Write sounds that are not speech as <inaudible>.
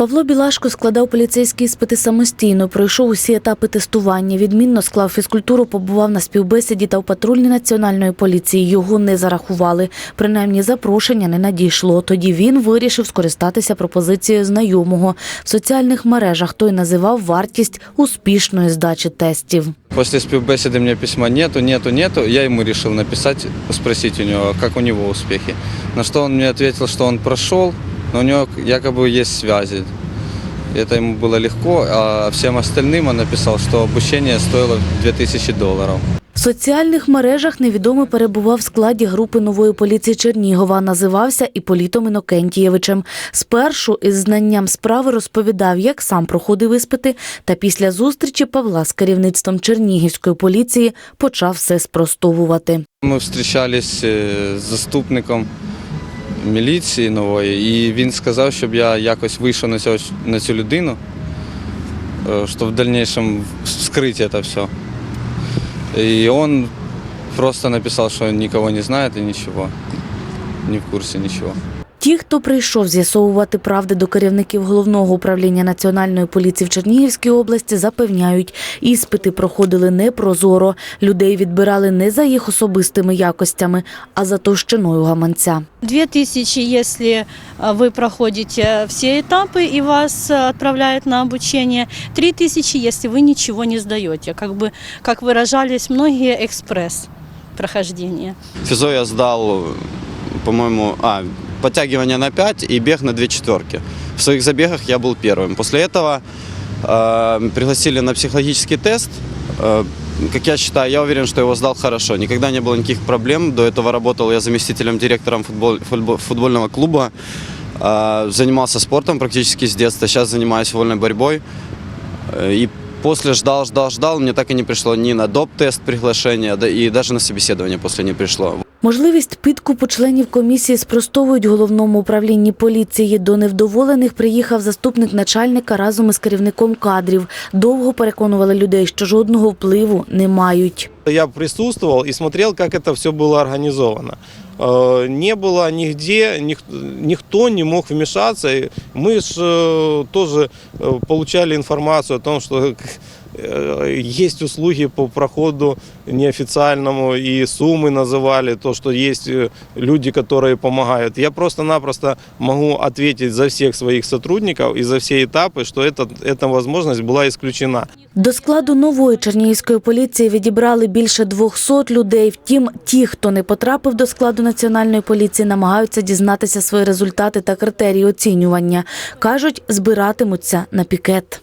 Павло Білашко складав поліцейські іспити самостійно, пройшов усі етапи тестування. Відмінно склав фізкультуру, побував на співбесіді та в патрульній національної поліції. Його не зарахували. Принаймні запрошення не надійшло. Тоді він вирішив скористатися пропозицією знайомого. В соціальних мережах той називав вартість успішної здачі тестів. После співбесіди мне письма нету, нету, нету. Я ему решил написать, спросить у него, как у него успехи. На что он мне ответил, что он прошел, но у него якобы есть связи. Это ему было легко, а всем остальным он написал, что обучение стоило 2000 долларов. В соціальних мережах невідомий перебував в складі групи нової поліції Чернігова. Називався Іполітом Інокентієвичем. Спершу із знанням справи розповідав, як сам проходив іспити, та після зустрічі Павла з керівництвом Чернігівської поліції почав все спростовувати. Ми встречались е, з заступником міліції нової, і він сказав, щоб я якось вийшов на цю, на цю людину, е, щоб в дальнейшем вскрити це все. І він просто написав, що нікого не знає і нічого. не в курсі ничего. Ті, хто прийшов з'ясовувати правди до керівників головного управління національної поліції в Чернігівській області, запевняють, іспити проходили непрозоро. Людей відбирали не за їх особистими якостями, а за товщиною гаманця. 2000, если а, вы проходите все этапы и вас а, отправляют на обучение. 3000, если вы ничего не сдаете. Как бы, как выражались многие, экспресс прохождения. Физо я сдал, по-моему, а, Подтягивание на 5 и бег на 2 четверки. В своих забегах я был первым. После этого э, пригласили на психологический тест. Э, как я считаю, я уверен, что его сдал хорошо. Никогда не было никаких проблем. До этого работал я заместителем директором футбол- футбол- футбольного клуба. Э, занимался спортом практически с детства. Сейчас занимаюсь вольной борьбой. Э, И после ждал, ждал, ждал. Мне так и не пришло ни на доп-тест приглашение, да и даже на собеседование после не пришло. Можливість підкупу членів комісії спростовують в головному управлінні поліції. До невдоволених приїхав заступник начальника разом із керівником кадрів. Довго переконували людей, що жодного впливу не мають. Я присутствовал и смотрел, как это все было организовано. Э, Не было нигде, ник- никто не мог вмешаться. И Мы же э, тоже э, получали информацию о том, что э, <laughs> есть услуги по проходу неофициальному, и суммы называли, то, что есть э, люди, которые помогают. Я просто-напросто могу ответить за всех своих сотрудников и за все этапы, что это, эта возможность была исключена. До складу нової чернігівської поліції відібрали більше 200 людей. Втім, ті, хто не потрапив до складу національної поліції, намагаються дізнатися свої результати та критерії оцінювання. кажуть, збиратимуться на пікет.